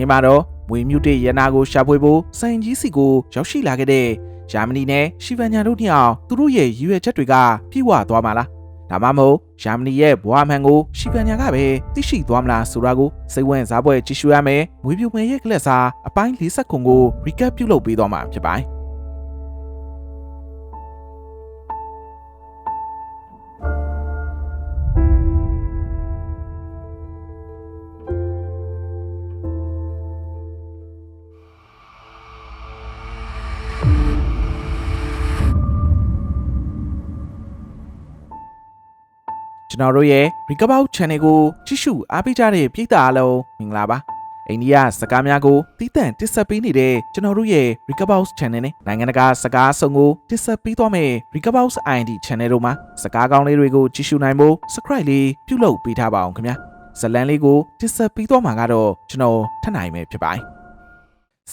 နေ့မှာတော့မွေမြူတေရနာကိုရှာဖွေဖို့စင်ကြီးစီကိုရောက်ရှိလာခဲ့တဲ့ဂျာမနီနဲ့ရှီဗန်ညာတို့နှစ်ယောက်သူတို့ရဲ့ရည်ရွယ်ချက်တွေကပြည့်ဝသွားမှာလားဒါမှမဟုတ်ဂျာမနီရဲ့ဘွားမှန်ကိုရှီဗန်ညာကပဲသိရှိသွားမလားဆိုတာကိုစိတ်ဝင်စားပွဲကြည့်ရှုရမယ်မွေပြူမယ်ရဲ့ကလပ်စာအပိုင်း40ခုကို recap ပြုလုပ်ပေးသွားမှာဖြစ်ပါတယ် ကျွန်တော်တို့ရဲ့ Recover Channel ကိုကြည့်ရှုအားပေးကြတဲ့ပရိသတ်အားလုံးမင်္ဂလာပါအိန္ဒိယစကားများကိုတီးတန့်တစ်ဆက်ပေးနေတဲ့ကျွန်တော်တို့ရဲ့ Recover Channel နဲ့နိုင်ငံတကာစကားအစုံကိုတစ်ဆက်ပေးသွားမယ့် Recover ID Channel တို့မှာစကားကောင်းလေးတွေကိုကြည့်ရှုနိုင်ဖို့ Subscribe လေးပြုလုပ်ပေးထားပါအောင်ခင်ဗျာဇတ်လန်လေးကိုတစ်ဆက်ပေးသွားမှာကတော့ကျွန်တော်ထပ်နိုင်မယ်ဖြစ်ပါတယ်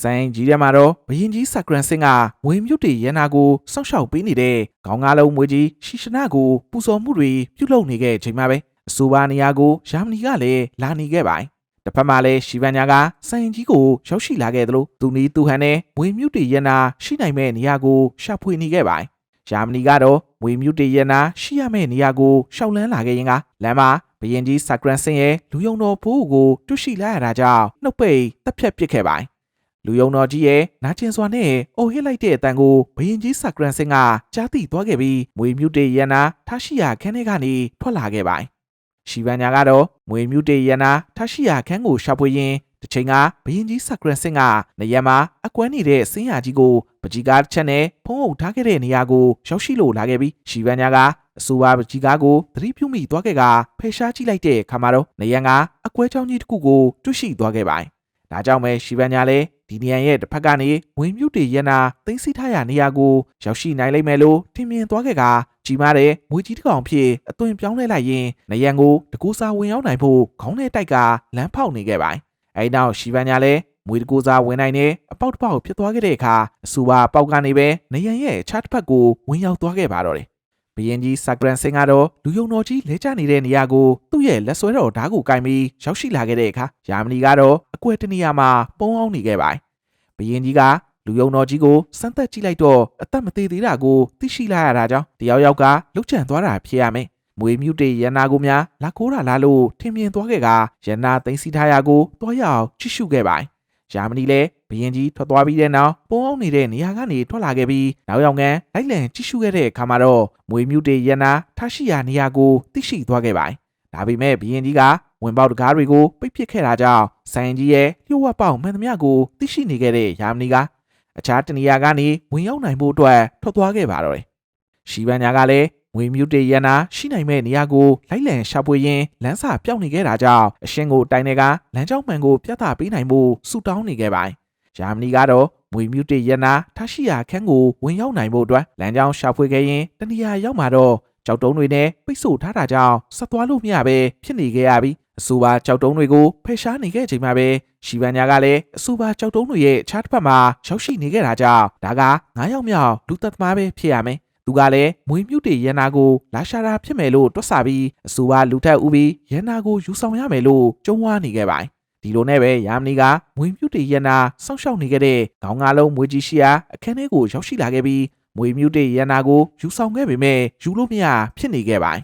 ဆိုင်ကြီးထဲမှာတော့ဘရင်ကြီးစကရန်စင်ကငွေမြုပ်တေရန်နာကိုစောင့်ရှောက်ပေးနေတဲ့ခေါင်းကားလုံးမွေးကြီးရှီရှနာကိုပူဇော်မှုတွေပြုလုပ်နေခဲ့ချိန်မှာပဲအဆိုပါနေရာကိုယာမနီကလည်းလာနေခဲ့ပါတယ်တစ်ဖက်မှာလည်းရှီဗန်ညာကဆိုင်ကြီးကိုရောက်ရှိလာခဲ့သလိုသူနီးသူဟန်နဲ့ငွေမြုပ်တေရန်နာရှိနိုင်မဲ့နေရာကိုရှာဖွေနေခဲ့ပါတယ်ယာမနီကတော့ငွေမြုပ်တေရန်နာရှိရမယ့်နေရာကိုရှောက်လန်းလာခဲ့ရင်ကလမ်းမှာဘရင်ကြီးစကရန်စင်ရဲ့လူယုံတော်ဖိုးကိုတွေ့ရှိလာရတာကြောင့်နှုတ်ပိတ်တက်ဖြတ်ပစ်ခဲ့ပါတယ် လူယုံတော်ကြီးရဲ့နာကျင်စွာနဲ့အိုဟစ်လိုက်တဲ့အတန်ကိုဘရင်ကြီးစကရန်စင်ကကြားသိသွားခဲ့ပြီးမွေမြူတေရန်နာထားရှိရာခန်းထဲကနေထွက်လာခဲ့ပါတယ်။ရှီဗန်ညာကတော့မွေမြူတေရန်နာထားရှိရာခန်းကိုရှာဖွေရင်းတစ်ချိန်ကဘရင်ကြီးစကရန်စင်ကနေရာမှာအကွမ်းနေတဲ့စင်းရကြီးကိုပကြီးကားတစ်ချက်နဲ့ဖုံးအုပ်ထားခဲ့တဲ့နေရာကိုရောက်ရှိလို့လာခဲ့ပြီးရှီဗန်ညာကအဆိုပါပကြီးကားကိုသတိပြုမိသွားခဲ့ကဖယ်ရှားကြည့်လိုက်တဲ့အခါမှာတော့နေရန်ကအကွဲချောင်းကြီးတစ်ခုကိုတွေ့ရှိသွားခဲ့ပါတယ်။ဒါကြောင့်ပဲရှီဗန်ညာလည်း ဒီနေရာရဲ့တစ်ဖက်ကနေဝင်မြုပ်တွေရနာသိမ်းဆီးထားရနေရာကိုရောက်ရှိနိုင်လိမ့်မယ်လို့ထင်မြင်သွားခဲ့ကကြီးမားတဲ့မွေကြီးတစ်ကောင်ဖြစ်အသွင်ပြောင်းလဲလိုက်ရင်နေရန်ကိုတကူစားဝင်ရောက်နိုင်ဖို့ခေါင်းနဲ့တိုက်ကလမ်းဖောက်နေခဲ့ပါတယ်။အဲဒီနောက်ရှီဗန်ညာလည်းမွေတကူစားဝင်နိုင်တဲ့အပေါက်တစ်ပေါက်ဖြစ်သွားခဲ့တဲ့အခါအဆူပါပေါက်ကနေပဲနေရန်ရဲ့အခြားတစ်ဖက်ကိုဝင်ရောက်သွားခဲ့ပါတော့တယ်။ ဘရင်ကြီးစကရန်စင်ကတော့လူယုံတော်ကြီးလဲကျနေတဲ့နေရာကိုသူ့ရဲ့လက်ဆွဲတော်ဓာတ်ကိုကင်ပြီးရောက်ရှိလာခဲ့တဲ့အခါယာမနီကတော့အကွက်တနေရာမှာပုံအောင်နေခဲ့ပါတယ်။ဘရင်ကြီးကလူယုံတော်ကြီးကိုစမ်းသက်ကြည့်လိုက်တော့အသက်မသေးသေးတာကိုသိရှိလာရတာကြောင့်တယောက်ယောက်ကလှုပ်ချန်သွားတာဖြစ်ရမယ်။မွေမြူတေရန်နာကိုများလာကိုးတာလားလို့ထင်မြင်သွားခဲ့ကရန်နာသိမ်းစီထားရာကိုတွားရအောင်ကြည့်ရှုခဲ့ပါတယ်။ ယာမနီလည်းဘရင်ကြီးထွက်သွားပြီးတဲ့နောက်ပုံအောင်နေတဲ့နေရာကနေထွက်လာခဲ့ပြီးနောက်ရောက်ကန်လိုက်လံကြည့်ရှုခဲ့တဲ့အခါမှာတော့မွေမြူတေရန်နာထားရှိရာနေရာကိုသိရှိသွားခဲ့ပါတယ်။ဒါပေမဲ့ဘရင်ကြီးကဝင်ပေါက်တကားတွေကိုပိတ်ပစ်ခဲ့တာကြောင့်ဆိုင်ကြီးရဲ့လျှို့ဝှက်ပေါက်မှန်သမျှကိုသိရှိနေခဲ့တဲ့ယာမနီကအခြားတနေရာကနေဝင်ရောက်နိုင်ဖို့အတွက်ထွက်သွားခဲ့ပါတော့တယ်။ရှီဗန်ညာကလည်း ငွေမြူတေရန်နာရှိနိုင်မဲ့နေရာကိုလိုက်လံရှာဖွေရင်းလမ်းစာပြောင်းနေခဲ့တာကြောင့်အရှင်ကိုတိုင်တွေကလမ်းကြောင်းမှန်ကိုပြသပေးနိုင်မှုဆူတောင်းနေခဲ့ပါတယ်။ဂျာမနီကတော့ငွေမြူတေရန်နာထားရှိရာခန်းကိုဝင်ရောက်နိုင်ဖို့အတွက်လမ်းကြောင်းရှာဖွေခဲ့ရင်တနေရာရောက်မှာတော့ကြောက်တုံးတွေနဲ့ပိတ်ဆို့ထားတာကြောင့်ဆက်သွားလို့မရပဲဖြစ်နေခဲ့ရပြီးအဆိုပါကြောက်တုံးတွေကိုဖယ်ရှားနေခဲ့ချိန်မှာပဲရှီဗန်ညာကလည်းအဆိုပါကြောက်တုံးတွေရဲ့ခြားတစ်ဖက်မှာရောက်ရှိနေခဲ့တာကြောင့်ဒါကငါးယောက်မြောက်လူသက်သမားပဲဖြစ်ရမယ် သူကလည်းမွေးမြူတေရန်နာကိုလာရှာတာဖြစ်မယ်လို့တွက်ဆပြီးအဆိုပါလူထက်ဦးပြီးရန်နာကိုယူဆောင်ရမယ်လို့ကြုံဝါနေခဲ့ပါတယ်ဒီလိုနဲ့ပဲယာမနီကမွေမြူတေရန်နာစောင့်ရှောက်နေခဲ့တဲ့ခေါင်းငါလုံးမွေကြီးရှိရာအခန်းထဲကိုရောက်ရှိလာခဲ့ပြီးမွေမြူတေရန်နာကိုယူဆောင်ခဲ့ပေမဲ့ယူလို့မရဖြစ်နေခဲ့ပါတယ်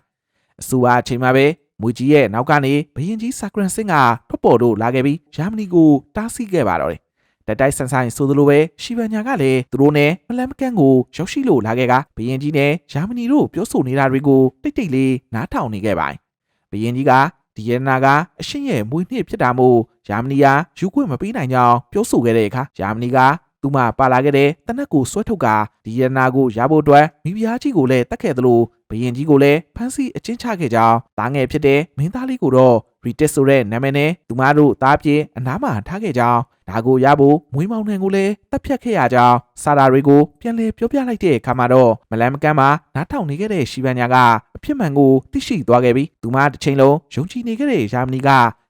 အဆိုပါအချိန်မှာပဲမွေကြီးရဲ့နောက်ကနေဘရင်ကြီးစကရန်စင်ကထွက်ပေါ်တို့လာခဲ့ပြီးဂျာမနီကိုတားဆီးခဲ့ပါတော့တယ်။ တက်တိုက်ဆန်ဆိုင်ဆိုသလိုပဲရှီဗန်ညာကလည်းသူတို့နဲ့မလန်မကန်ကိုရောက်ရှိလို့လာခဲ့ကဘရင်ကြီးနဲ့ဂျာမနီတို့ပြောဆိုနေတာတွေကိုတိတ်တိတ်လေးနားထောင်နေခဲ့ပါတယ်။ဘရင်ကြီးကဒီယန်နာကအရှင်းရဲ့မွေနှစ်ဖြစ်တာမို့ဂျာမနီကယူခွင့်မပေးနိုင်ကြောင်းပြောဆိုခဲ့တဲ့အခါဂျာမနီက သူမှပါလာခဲ့တဲ့တနက်ကိုဆွဲထုတ်ကဒီယန်နာကိုရဖို့အတွက်မိဖုရားကြီးကိုလည်းတတ်ခဲ့သလိုဘရင်ကြီးကိုလည်းဖမ်းဆီးအကျဉ်းချခဲ့ကြောင်းတားငယ်ဖြစ်တဲ့မင်းသားလေးကိုတော့ရီတက်ဆိုတဲ့နာမည်နဲ့သူမတို့သားပြေအနားမှာထားခဲ့ကြောင်းဒါကိုရဖို့မွေးမောင်နှံကိုလည်းတပ်ဖြတ်ခဲ့ရကြောင်းစာရာတွေကိုပြန်လည်ပြောပြလိုက်တဲ့အခါမှာတော့မလန်မကန်းမှာနားထောင်နေခဲ့တဲ့ရှီဗန်ညာကအဖြစ်မှန်ကိုသိရှိသွားခဲ့ပြီးသူမတစ်ချိန်လုံးယုံကြည်နေခဲ့တဲ့ယာမနီက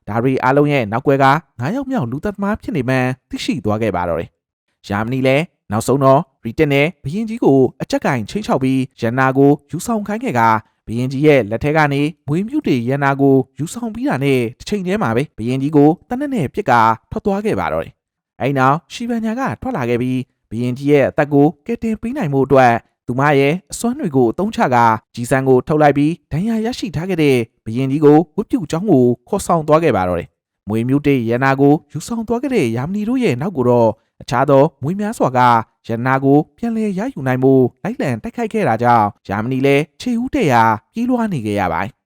ဒါရီအားလုံးရဲ့နောက်ွယ်ကငါးယောက်မြောက်လူသက်သမားဖြစ်နေမှန်းသိရှိသွားခဲ့ပါတော့တယ်။ ယာမနီလည်းနောက်ဆုံးတော့ရီတက်နဲ့ဘရင်ကြီးကိုအချက်ကင်ချင်းချောက်ပြီးရန်နာကိုယူဆောင်ခိုင်းခဲ့ကဘရင်ကြီးရဲ့လက်ထက်ကနေမွေးမြူတွေရန်နာကိုယူဆောင်ပြီးတာနဲ့တစ်ချိန်တည်းမှာပဲဘရင်ကြီးကိုတနက်နဲ့ပြစ်ကာထွက်သွားခဲ့ပါတော့တယ်။အဲဒီနောက်ရှီဗန်ညာကထွက်လာခဲ့ပြီးဘရင်ကြီးရဲ့အသက်ကိုကယ်တင်ပေးနိုင်မှုအတွက်သူမရဲ့အစွမ်းတွေကိုအသုံးချကာကြီးစံကိုထုတ်လိုက်ပြီးဒဏ်ရာရရှိထားခဲ့တဲ့ဘရင်ကြီးကိုဝတ်ပြုကျောင်းကိုခေါ်ဆောင်သွားခဲ့ပါတော့တယ်။မွေမြူတေရန်နာကိုယူဆောင်သွားခဲ့တဲ့ယာမနီတို့ရဲ့နောက်ကိုတော့ အခြားသောမွေများစွာကရန်နာကိုပြန်လည်ရယူနိုင်မှုလိုက်လံတိုက်ခိုက်ခဲ့တာကြောင့်ယာမနီလည်းခြေဦးတဲ့ရာပြေးလွှားနေခဲ့ရပါတယ်။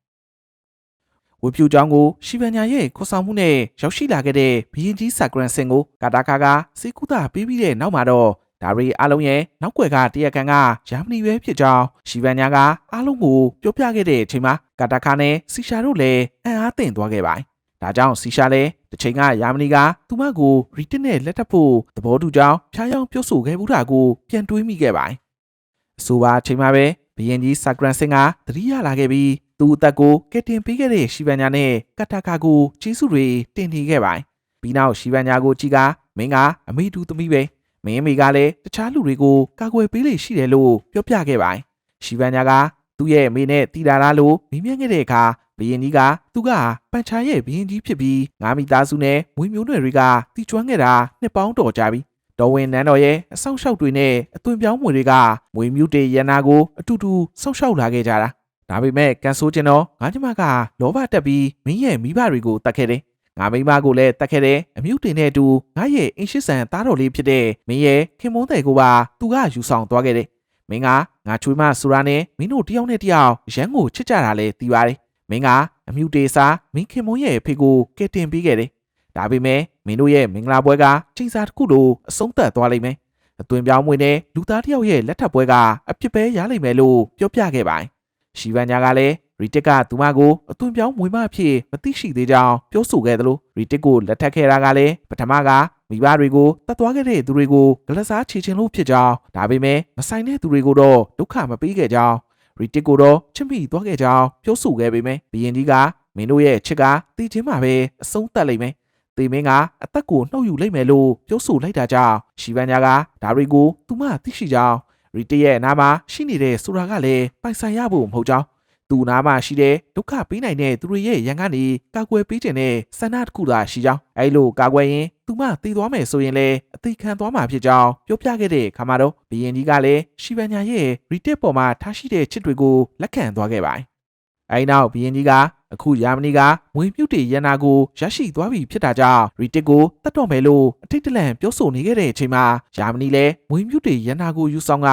ဝေဖြူကျောင်းကိုရှီဗန်ညာရဲ့ခေါ်ဆောင်မှုနဲ့ရောက်ရှိလာခဲ့တဲ့ဘီရင်ကြီးဆာဂရန်စင်ကိုကာတာကာကစေကူတာပေးပြီးတဲ့နောက်မှာတော့ဒါရီအားလုံးရဲ့နောက်ွယ်ကတရက်ကန်ကဂျာမနီပဲဖြစ်ကြောင်းရှီဗန်ညာကအားလုံးကိုပြောပြခဲ့တဲ့အချိန်မှာကာတာကာနဲ့စီရှာတို့လည်းအံ့အားသင့်သွားခဲ့ပါတယ်။ ဒါကြောင့်စီရှာလည်းတစ်ချိန်ကယာမနီကသူမကိုရီတစ်နဲ့လက်ထပ်ဖို့သဘောတူကြောင်းဖျားယောင်းပြောဆိုခဲ့ဘူးတာကိုပြန်တွေးမိခဲ့ပါတယ်။အဆိုပါအချိန်မှာပဲဘယင်ကြီးဆာဂရန်စင်ကသတိရလာခဲ့ပြီးသူ့အသက်ကိုကယ်တင်ပေးခဲ့တဲ့ရှီဗန်ညာနဲ့ကတ်တာကာကိုကျေးဇူးတွေတင်နေခဲ့ပါတယ်။ပြီးနောက်ရှီဗန်ညာကိုကြည်ကမင်းကအမေတူသမီးပဲမင်းအမေကလည်းတခြားလူတွေကိုကာကွယ်ပေးလေရှိတယ်လို့ပြောပြခဲ့ပါတယ်။ရှီဗန်ညာကသူ့ရဲ့အမေနဲ့တီတာလာလို့မိမြန်းခဲ့တဲ့အခါ ဘယင်ကြီးကသူကပန်ချာရဲ့ဘယင်ကြီးဖြစ်ပြီးငါမိသားစုနဲ့မွေးမျိုးနွယ်တွေကတီကျွမ်းခဲ့တာနှစ်ပေါင်းတော်ကြာပြီတော်ဝင်နန်းတော်ရဲ့အဆောင်ရှောက်တွေနဲ့အသွင်ပြောင်းမွေတွေကမွေမျိုးတေရနာကိုအတူတူဆောက်ရှောက်လာခဲ့ကြတာဒါပေမဲ့ကန်ဆိုးကျင်တော့ငါညီမကလောဘတက်ပြီးမင်းရဲ့မိဘတွေကိုတတ်ခဲ့တယ်ငါမိမကိုလည်းတတ်ခဲ့တယ်အမြုပ်တင်တဲ့အတူငါရဲ့အင်ရှိဆန်သားတော်လေးဖြစ်တဲ့မင်းရဲ့ခင်မုန်းတဲ့ကိုပါသူကယူဆောင်သွားခဲ့တယ်မင်းကငါချွေးမဆူရာနဲ့မင်းတို့တယောက်နဲ့တယောက်ရန်ကိုချစ်ကြတာလဲသိပါတယ် မင်းကအမြူတေစာမင်းခင်မုန်းရဲ့အဖေကိုကယ်တင်ပေးခဲ့တယ်။ဒါပေမဲ့မင်းတို့ရဲ့မင်္ဂလာပွဲကချိန်စာတစ်ခုလိုအဆုံးသတ်သွားလိမ့်မယ်။အသွင်ပြောင်းမွေနဲ့လူသားတစ်ယောက်ရဲ့လက်ထပ်ပွဲကအဖြစ်ပဲရလိမ့်မယ်လို့ပြောပြခဲ့ပါတယ်။ရှီဗန်ညာကလည်းရီတစ်ကသူမကိုအသွင်ပြောင်းမွေမဖြစ်မသိရှိသေးကြောင်းပြောဆိုခဲ့သလိုရီတစ်ကိုလက်ထပ်ခဲ့တာကလည်းပထမကမိဘတွေကိုတတ်သွားခဲ့တဲ့သူတွေကိုဂလစားချေချင်လို့ဖြစ်ကြောင်းဒါပေမဲ့မဆိုင်တဲ့သူတွေကိုတော့ဒုက္ခမပေးခဲ့ကြောင်း ရီတစ်ကိုတော့ချစ်မိသွားခဲ့ကြောင်းပြောဆိုခဲ့ပေမယ့်ဘီရင်ဒီကမင်းတို့ရဲ့ချစ်ကတည်ချင်းမှာပဲအဆုံးသတ်လိမ့်မယ်။တေမင်းကအသက်ကိုနှုတ်ယူလိုက်မယ်လို့ပြောဆိုလိုက်တာကြောင့်ရှီဗန်ညာကဒါရီကိုသူမသိရှိကြောင်းရီတစ်ရဲ့နားမှာရှိနေတဲ့ဆိုတာကလည်းပိုင်ဆိုင်ရဖို့မဟုတ်ကြောင်း သူနာမှာရှိတဲ့ဒုက္ခပေးနိုင်တဲ့သူတွေရဲ့ရန်ကနေကာကွယ်ပေးခြင်းနဲ့ဆန္ဒတစ်ခုသာရှိကြောင်းအဲလိုကာကွယ်ရင်သူမတည်သွားမယ်ဆိုရင်လည်းအသေးခံသွားမှာဖြစ်ကြောင်းပြောပြခဲ့တဲ့အခါမှာတော့ဘီရင်ကြီးကလည်းရှီဗန်ညာရဲ့ရီတစ်ပေါ်မှာထားရှိတဲ့ချစ်တွေကိုလက်ခံသွားခဲ့ပါတယ်။အဲဒီနောက်ဘီရင်ကြီးကအခုယာမနီကငွေမြုပ်တေရန်နာကိုရရှိသွားပြီဖြစ်တာကြောင့်ရီတစ်ကိုတတ်တော်မယ်လို့အထိတ်တလန့်ပြောဆိုနေခဲ့တဲ့အချိန်မှာယာမနီလည်းငွေမြုပ်တေရန်နာကိုယူဆောင်က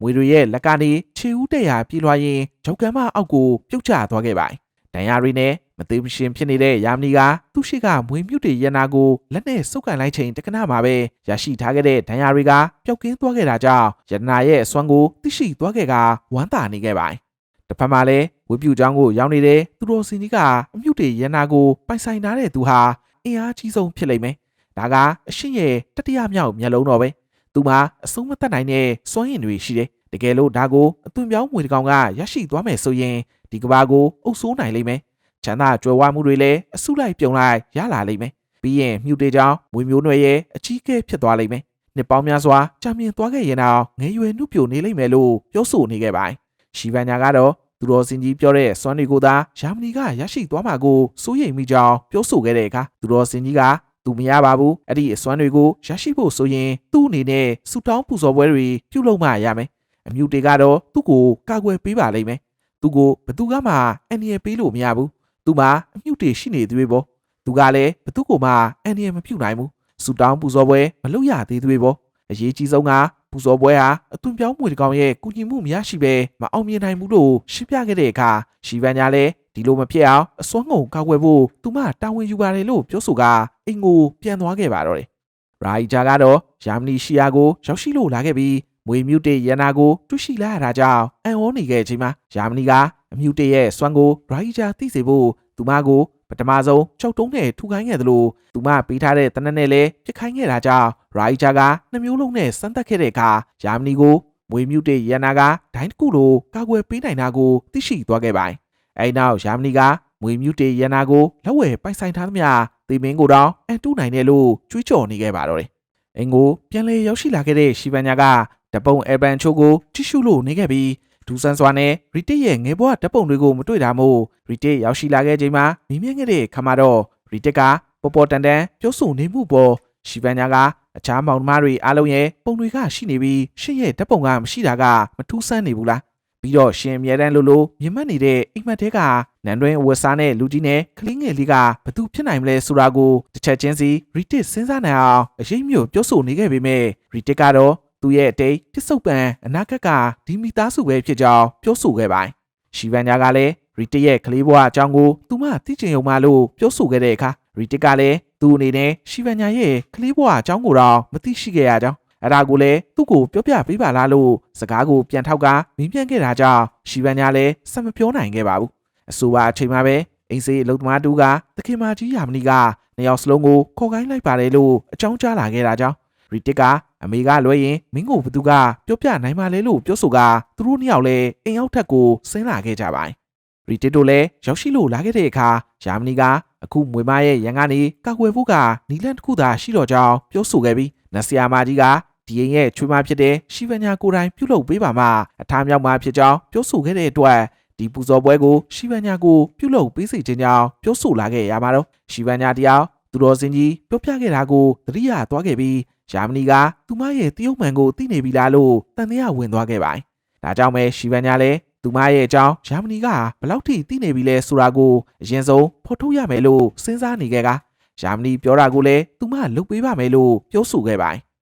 မွေတွေရဲ့လက်ကနေခြေဦးတက်ရာပြေးလွှားရင်းဂျောက်ကမ်းမအောက်ကိုပြုတ်ကျသွားခဲ့ပါတယ်။ဒဏ်ရာတွေနဲ့မသေးမရှင်ဖြစ်နေတဲ့ယာမနီကသူ့ရှိကမွေမြုပ်တွေရန်နာကိုလက်နဲ့စုပ်ကန်လိုက်ချိန်တကနာမှာပဲရရှိထားခဲ့တဲ့ဒဏ်ရာတွေကပျောက်ကင်းသွားခဲ့တာကြောင့်ရတနာရဲ့အစွမ်းကိုသိရှိသွားခဲ့ကဝမ်းသာနေခဲ့ပါတယ်။တစ်ဖက်မှာလည်းဝေပြူချောင်းကိုရောက်နေတဲ့သူတော်စင်ကြီးကအမြုပ်တွေရန်နာကိုပိုင်ဆိုင်ထားတဲ့သူဟာအင်အားကြီးဆုံးဖြစ်လိမ့်မယ်။ဒါကအရှင်ရဲ့တတိယမြောက်မျက်လုံးတော်ပဲ။ သူမှာအဆုံးမသက်နိုင်တဲ့စွမ်းရည်တွေရှိတယ်။တကယ်လို့ဒါကိုအသွင်ပြောင်းမွေတကောင်ကရရှိသွားမယ်ဆိုရင်ဒီကဘာကိုအုပ်ဆိုးနိုင်လိမ့်မယ်။ချမ်းသာကြွယ်ဝမှုတွေလည်းအစုလိုက်ပြုံလိုက်ရလာလိမ့်မယ်။ပြီးရင်မြူတေကြောင့်မွေမျိုးနွယ်ရဲ့အကြီးကဲဖြစ်သွားလိမ့်မယ်။နှစ်ပေါင်းများစွာကြာမြင့်သွားခဲ့ရင်တော့ငယ်ရွယ်နှုတ်ပြိုနေလိမ့်မယ်လို့ပြောဆိုနေခဲ့ပါတယ်။ရှီဗန်ညာကတော့သူတော်စင်ကြီးပြောတဲ့စွမ်းတွေကိုသာယာမနီကရရှိသွားမှာကိုစိုးရိမ်မိကြောင်းပြောဆိုခဲ့တဲ့အခါသူတော်စင်ကြီးက သူမရပါဘူးအဲ့ဒီအစွမ်းတွေကိုရရှိဖို့ဆိုရင်သူ့အနေနဲ့စူတောင်းပူဇော်ပွဲတွေပြုလုပ်မှရမယ်အမြူတေကတော့သူ့ကိုကာကွယ်ပေးပါလိမ့်မယ်သူကိုဘသူကမှအန်နီယပေးလို့မရဘူးသူမှအမြူတေရှိနေသေးပေါ့သူကလည်းဘသူကိုမှအန်နီယမပြုတ်နိုင်ဘူးစူတောင်းပူဇော်ပွဲမလုပ်ရသေးသေးပေါ့အရေးကြီးဆုံးကပူဇော်ပွဲဟာအသွင်ပြောင်းမွေတကောင်ရဲ့ကုညီမှုမရရှိပဲမအောင်မြင်နိုင်ဘူးလို့ရှင်းပြခဲ့တဲ့အခါရှီဗန်ညာလည်းဒီလိုမဖြစ်အောင်အစွမ်းကုန်ကောက်ွယ်ဖို့သူမတာဝန်ယူပါတယ်လို့ပြောဆိုက အင်ကိုပြန်သွားခဲ့ပါတော့တယ်။ရာဂျာကတော့ယာမနီရှီယာကိုရောက်ရှိလို့လာခဲ့ပြီးမွေမြူတေရန်နာကိုတွေ့ရှိလာရတာကြောင့်အန်ဩနေခဲ့ချိန်မှာယာမနီကအမြူတေရဲ့စွမ်းကိုရာဂျာသိစေဖို့သူမကိုပထမဆုံးချုပ်တုံးနဲ့ထူခိုင်းခဲ့သလိုသူမပေးထားတဲ့တနက်နဲ့လည်းပြစ်ခိုင်းခဲ့တာကြောင့်ရိုက်ဂျာကနှမျိုးလုံးနဲ့စမ်းသပ်ခဲ့တဲ့အခါယာမနီကိုမွေမြူတေရန်နာကဒိုင်းတစ်ခုလိုကာကွယ်ပေးနိုင်တာကိုသိရှိသွားခဲ့ပါတယ်။အဲဒီနောက်ယာမနီကမွေမြူတေရန်နာကိုလက်ဝဲပိုင်ဆိုင်ထားသမျှ သေမင်းကိုတော့အန်တူနိုင်တယ်လို့ကြွေးကြော်နေခဲ့ပါတော့တယ်။အင်ကိုပြန်လဲရောက်ရှိလာခဲ့တဲ့ရှီဗန်ညာကတပုံအယ်ဘန်ချိုကိုထိရှုလို့နေခဲ့ပြီးဒူဆန်စွာနဲ့ရီတစ်ရဲ့ငယ်ဘဝဓာတ်ပုံတွေကိုမတွေ့တာမို့ရီတစ်ရောက်ရှိလာခဲ့ချိန်မှာမင်းမြင့်ခဲ့တဲ့ခါမှာတော့ရီတစ်ကပေါ်ပေါ်တန်တန်ပြောဆိုနေမှုပေါ်ရှီဗန်ညာကအခြားမောင်နှမတွေအားလုံးရဲ့ပုံတွေကရှိနေပြီးရှင့်ရဲ့ဓာတ်ပုံကမရှိတာကမထူးဆန်းနေဘူးလားပြီးတော့ရှင်အမြဲတမ်းလို့လို့မြင်မှတ်နေတဲ့အိမ်မက်တဲက နန်တွင်အဝတ်စားနဲ့လူကြီးနဲ့ကလေးငယ်လေးကဘသူဖြစ်နိုင်မလဲဆိုတာကိုတစ်ချက်ချင်းစီရီတစ်စဉ်းစားနိုင်အောင်အရေးမျိုးပြောဆိုနေခဲ့ပေမဲ့ရီတစ်ကတော့သူ့ရဲ့အတိတ်ပြစ်စုံပံအနာဂတ်ကဒီမိသားစုပဲဖြစ်ကြောင်းပြောဆိုခဲ့ပါတယ်ရှီဗန်ညာကလည်းရီတစ်ရဲ့ကလေးဘဝအကြောင်းကိုသူမသိချင်ုံမှလို့ပြောဆိုခဲ့တဲ့အခါရီတစ်ကလည်းသူ့အနေနဲ့ရှီဗန်ညာရဲ့ကလေးဘဝအကြောင်းကိုတော့မသိရှိခဲ့ရကြောင်းအဲ့ဒါကိုလည်းသူ့ကိုပြောပြပေးပါလားလို့စကားကိုပြန်ထောက်ကမင်းပြန်ခဲ့တာကြောင့်ရှီဗန်ညာလည်းစမပြောနိုင်ခဲ့ပါဘူး အဆိုပါအချိန်မှာပဲအိမ်စေးအလုသမားတူကသခင်မကြီးယာမနီကနှစ်ယောက်စလုံးကိုခေါ်ခိုင်းလိုက်ပါတယ်လို့အကြောင်းကြားလာခဲ့တာကြောင့်ရီတစ်ကအမေကလွဲရင်မင်းကိုဘသူကပြောပြနိုင်ပါလဲလို့ပြောဆိုကသူတို့နှစ်ယောက်လည်းအိမ်ရောက်ထက်ကိုဆင်းလာခဲ့ကြပါတယ်ရီတစ်တို့လည်းရောက်ရှိလို့လာခဲ့တဲ့အခါယာမနီကအခုမွေမရဲ့ရန်ကနေကောက်ွယ်ဖို့ကနီလန်တစ်ခုသာရှိတော့ကြောင်းပြောဆိုခဲ့ပြီးနတ်ဆရာမကြီးကဒီရင်ရဲ့ချွေးမဖြစ်တဲ့ရှီဗညာကိုယ်တိုင်ပြုလုပ်ပေးပါမှအထားမြောက်မှဖြစ်ကြောင်းပြောဆိုခဲ့တဲ့အတွက် ဒီပူဇော်ပွဲကိုရှီဗညာကိုပြုလုပ်ပေးစေခြင်းကြောင့်ပြောဆိုလာခဲ့ရမှာတော့ရှီဗညာတရားသူတော်စင်ကြီးပြောပြခဲ့တာကိုသတိရသွားခဲ့ပြီးယာမနီကသူမရဲ့တရုတ်မှန်ကိုသိနေပြီလားလို့တန်တရားဝင်သွားခဲ့ပါတယ်။ဒါကြောင့်ပဲရှီဗညာလည်းသူမရဲ့အကြောင်းယာမနီကဘယ်လောက်ထိသိနေပြီလဲဆိုတာကိုအရင်ဆုံးဖော်ထုတ်ရမယ်လို့စဉ်းစားနေခဲ့ကယာမနီပြောတာကိုလည်းသူမလုပ်ပေးပါမယ်လို့ပြောဆိုခဲ့ပါတယ်။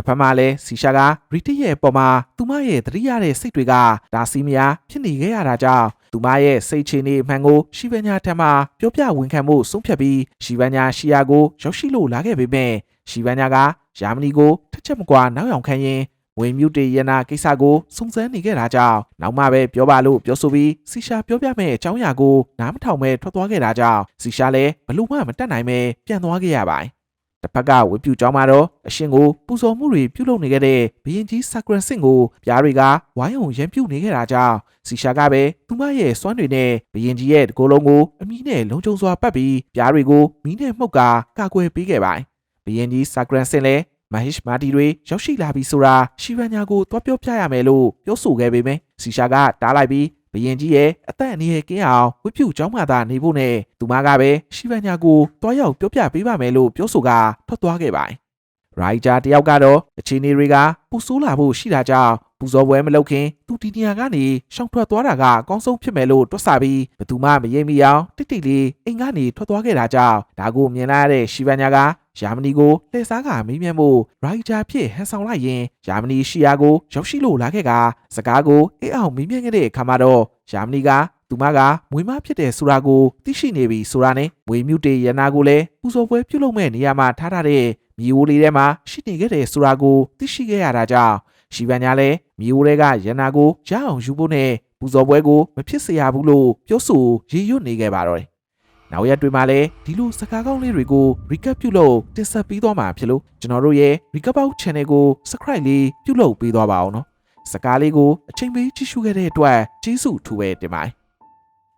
တစ်ဖက်မှာလည်းစီရှာကရီတီရဲ့အပေါ်မှာသူမရဲ့သတိရတဲ့စိတ်တွေကဒါစီမယာဖြစ်နေခဲ့ရတာကြောင့်သူမရဲ့စိတ်ချနေအမှန်ကိုရှီဗညာထံမှပြောပြဝန်ခံမှုဆုံးဖြတ်ပြီးရှီဗညာရှီယာကိုရောက်ရှိလို့လာခဲ့ပေမဲ့ရှီဗညာကယာမနီကိုတစ်ချက်မကွာနောက်ယောင်ခံရင်ဝင်းမြူတေရနာကိစ္စကိုစုံစမ်းနေခဲ့တာကြောင့်နောက်မှပဲပြောပါလို့ပြောဆိုပြီးစီရှာပြောပြမဲ့အကြောင်းအရာကိုနားမထောင်ပဲထွက်သွားခဲ့တာကြောင့်စီရှာလည်းဘလို့မှမတတ်နိုင်ပဲပြန်သွားခဲ့ရပါတယ်။ တစ်ဖက်ကဝေပြူကျောင်းမှာတော့အရှင်ကိုပူဇော်မှုတွေပြုလုပ်နေခဲ့တဲ့ဘရင်ကြီးဆာကရန်စင်ကိုပြားတွေကဝိုင်းအောင်ရန်ပြုတ်နေခဲ့တာကြောင့်စီရှာကပဲသူမရဲ့စွမ်းတွေနဲ့ဘရင်ကြီးရဲ့တကိုယ်လုံးကိုအမီးနဲ့လုံခြုံစွာပတ်ပြီးပြားတွေကိုမီးနဲ့မှုတ်ကာကာကွယ်ပေးခဲ့ပါတယ်။ဘရင်ကြီးဆာကရန်စင်လည်းမဟိရှ်မာတီတွေရောက်ရှိလာပြီဆိုတာရှီဗန်ညာကိုတွားပြောပြရမယ်လို့ပြောဆိုခဲ့ပေမယ့်စီရှာကတားလိုက်ပြီး ဘယင်ကြီးရဲ့အသက်အနည်းကင်းအောင်ဝိပုကျောင်းမှသာနေဖို့နဲ့သူမကပဲရှိဗန်ညာကိုတွားရောက်ပြောပြပေးပါမယ်လို့ပြောဆိုကထွက်သွားခဲ့ပါတယ်။ရိုက်ဂျာတယောက်ကတော့အခြေအနေတွေကပူဆိုးလာဖို့ရှိတာကြောင့် ပူဇော်ပွဲမလုပ်ခင်သူဒီနေရာကနေရှောင်ထွက်သွားတာကအကောင်းဆုံးဖြစ်မယ်လို့တွက်ဆပြီးဘသူမှမရိပ်မိအောင်တိတ်တိတ်လေးအိမ်ကနေထွက်သွားခဲ့တာကြောင့်ဒါကိုမြင်လာတဲ့ရှီဗန်ညာကယာမနီကိုလှည့်စားကမေးမြန်းဖို့ရိုက်ဂျာဖြစ်ဟန်ဆောင်လိုက်ရင်ယာမနီရှီယာကိုရောက်ရှိလို့လာခဲ့ကစကားကိုအေးအောင်မေးမြန်းခဲ့တဲ့အခါမှာတော့ယာမနီကသူမကမွေးမဖြစ်တဲ့ဆိုတာကိုသိရှိနေပြီဆိုတာနဲ့မွေမြူတေရနာကိုလည်းပူဇော်ပွဲပြုလုပ်မဲ့နေရာမှာထားထားတဲ့မြေအိုးလေးထဲမှာရှိနေခဲ့တဲ့ဆိုတာကိုသိရှိခဲ့ရတာကြောင့် ရှီဗန်ညာလည်းမြေအိုးတွေကရနာကိုရအောင်ယူဖို့နဲ့ပူဇော်ပွဲကိုမဖြစ်စေရဘူးလို့ပြောဆိုရေရွတ်နေခဲ့ပါတော့တယ်။နောက်ရက်တွေမှာလည်းဒီလိုစကားကောင်းလေးတွေကို recap ပြုလုပ်တင်ဆက်ပေးသွားမှာဖြစ်လို့ကျွန်တော်တို့ရဲ့ recap out channel ကို subscribe လေးပြုလုပ်ပေးသွားပါအောင်နော်။စကားလေးကိုအချိန်ပေးကြည့်ရှုခဲ့တဲ့အတွက်ကျေးဇူးထူပဲတင်ပါတယ်